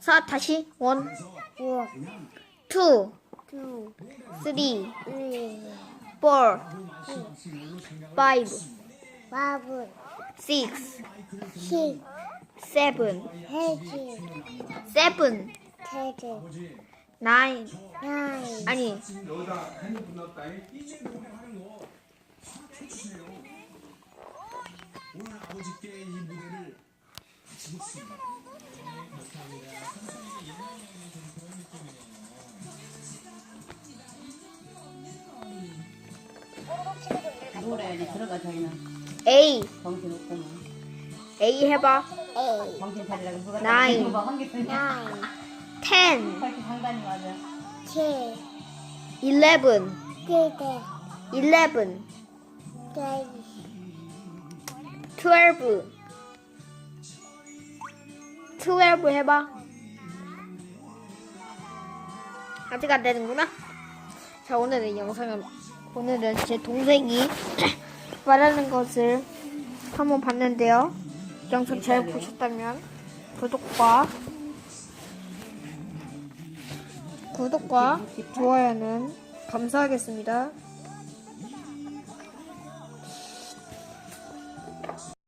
사 다시 원, 원, 투, 투, 쓰리, 쓰리, 포, 파이브, 파이브, 식스, 식, 세븐, 해지, 세븐, 테드, 나인 나인, 아니. 오늘 아버지께 이 무대를 바치겠습니다. 노래 이제 들어가 자기는. A 정신 없구만. A 해봐. 에이, 정신 차리라고 누가 나인. 한개 쓰냐 나인, ten, 그렇게 상관이 맞아. 칠, eleven, 테드, eleven, 테이, twelve, twelve 해봐. 아직 안 되는구나. 자 오늘의 영상은 오늘은 제 동생이 말하는 것을 한번 봤는데요. 영상 잘 보셨다면 구독과 구독과 좋아요는 감사하겠습니다.